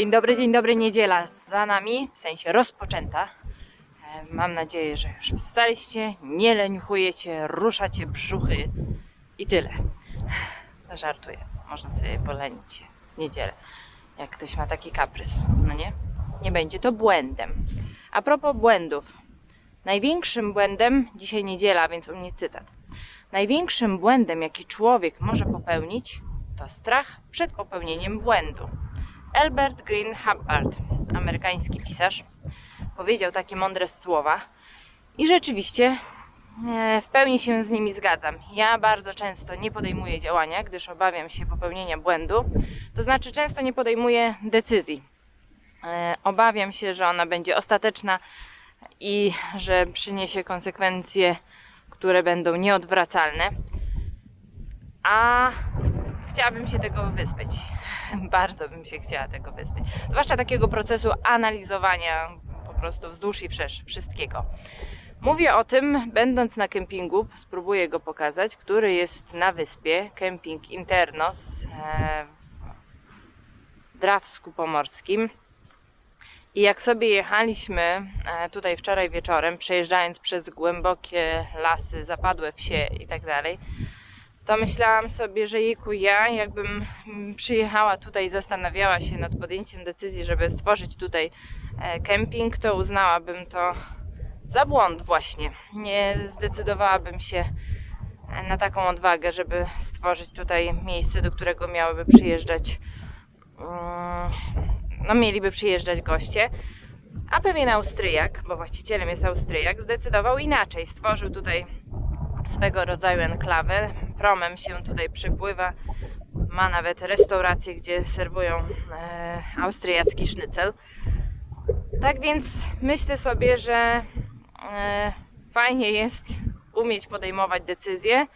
Dzień dobry, dzień dobry, niedziela za nami, w sensie rozpoczęta. E, Mam nadzieję, że już wstaliście, nie leniuchujecie, ruszacie brzuchy i tyle. Żartuję, można sobie polenić się w niedzielę, jak ktoś ma taki kaprys, no nie? Nie będzie to błędem. A propos błędów. Największym błędem, dzisiaj niedziela, więc u mnie cytat. Największym błędem, jaki człowiek może popełnić, to strach przed popełnieniem błędu. Albert Green Hubbard, amerykański pisarz, powiedział takie mądre słowa i rzeczywiście e, w pełni się z nimi zgadzam. Ja bardzo często nie podejmuję działania, gdyż obawiam się popełnienia błędu, to znaczy często nie podejmuję decyzji. E, Obawiam się, że ona będzie ostateczna i że przyniesie konsekwencje, które będą nieodwracalne. A chciałabym się tego wyspeć. Bardzo bym się chciała tego wyspeć. Zwłaszcza takiego procesu analizowania po prostu wzdłuż i wszerz wszystkiego. Mówię o tym, będąc na kempingu, spróbuję go pokazać, który jest na wyspie, kemping Internos e, w Drawsku Pomorskim. I jak sobie jechaliśmy e, tutaj wczoraj wieczorem, przejeżdżając przez głębokie lasy, zapadłe wsie i tak dalej, to myślałam sobie, że jejku, ja jakbym mm, przyjechała tutaj i zastanawiała się nad podjęciem decyzji, żeby stworzyć tutaj e, kemping, to uznałabym to za błąd właśnie. Nie zdecydowałabym się e, na taką odwagę, żeby stworzyć tutaj miejsce, do którego miałyby przyjeżdżać mm, no mieliby przyjeżdżać goście. A pewien Austriak, bo właścicielem jest Austriak, zdecydował inaczej. Stworzył tutaj swego rodzaju enklawę. Promem się tutaj przypływa. Ma nawet restaurację, gdzie serwują e, austriacki sznycel. Tak więc myślę sobie, że e, fajnie jest umieć podejmować decyzje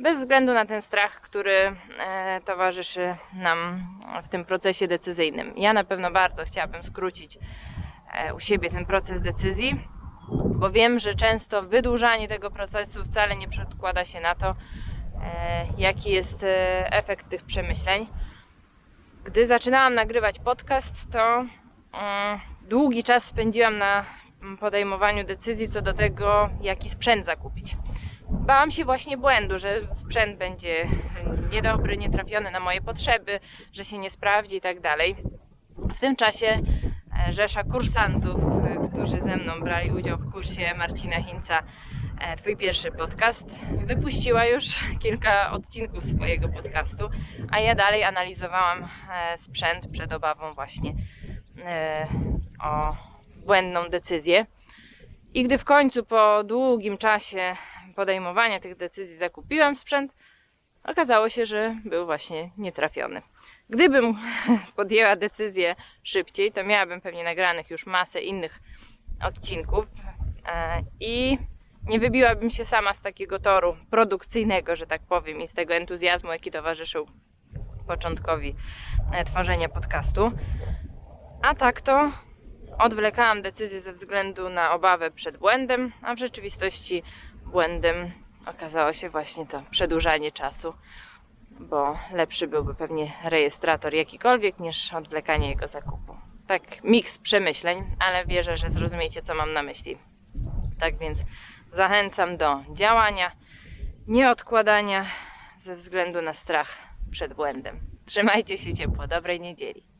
bez względu na ten strach, który e, towarzyszy nam w tym procesie decyzyjnym. Ja na pewno bardzo chciałabym skrócić e, u siebie ten proces decyzji, bo wiem, że często wydłużanie tego procesu wcale nie przekłada się na to, jaki jest e, efekt tych przemyśleń. Gdy zaczynałam nagrywać podcast, to mm, długi czas spędziłam na podejmowaniu decyzji co do tego, jaki sprzęt zakupić bałam się właśnie błędu, że sprzęt będzie niedobry, nietrafiony na moje potrzeby, że się nie sprawdzi i tak dalej. W tym czasie e, rzesza kursantów, e, którzy ze mną brali udział w kursie Marcina Hinca, e, Twój pierwszy podcast, wypuściła już kilka odcinków swojego podcastu, a ja dalej analizowałam sprzęt przed obawą właśnie o błędną decyzję. I gdy w końcu po długim czasie podejmowania tych decyzji zakupiłam sprzęt, okazało się, że był właśnie nietrafiony. Gdybym podjęła decyzję szybciej, to miałabym pewnie nagranych już masę innych odcinków e, i nie wybiłabym się sama z takiego toru produkcyjnego, że tak powiem, i z tego entuzjazmu, jaki towarzyszył początkowi e, tworzenia podcastu. A tak to odwlekałam decyzję ze względu na obawę przed błędem, a w rzeczywistości błędem okazało się właśnie to przedłużanie czasu, bo lepszy byłby pewnie rejestrator jakikolwiek niż odwlekanie jego zakupu. Tak, miks przemyśleń, ale wierzę, że zrozumiecie, co mam na myśli. Tak więc zachęcam do działania, nie odkładania ze względu na strach przed błędem. Trzymajcie się ciepło, dobrej niedzieli.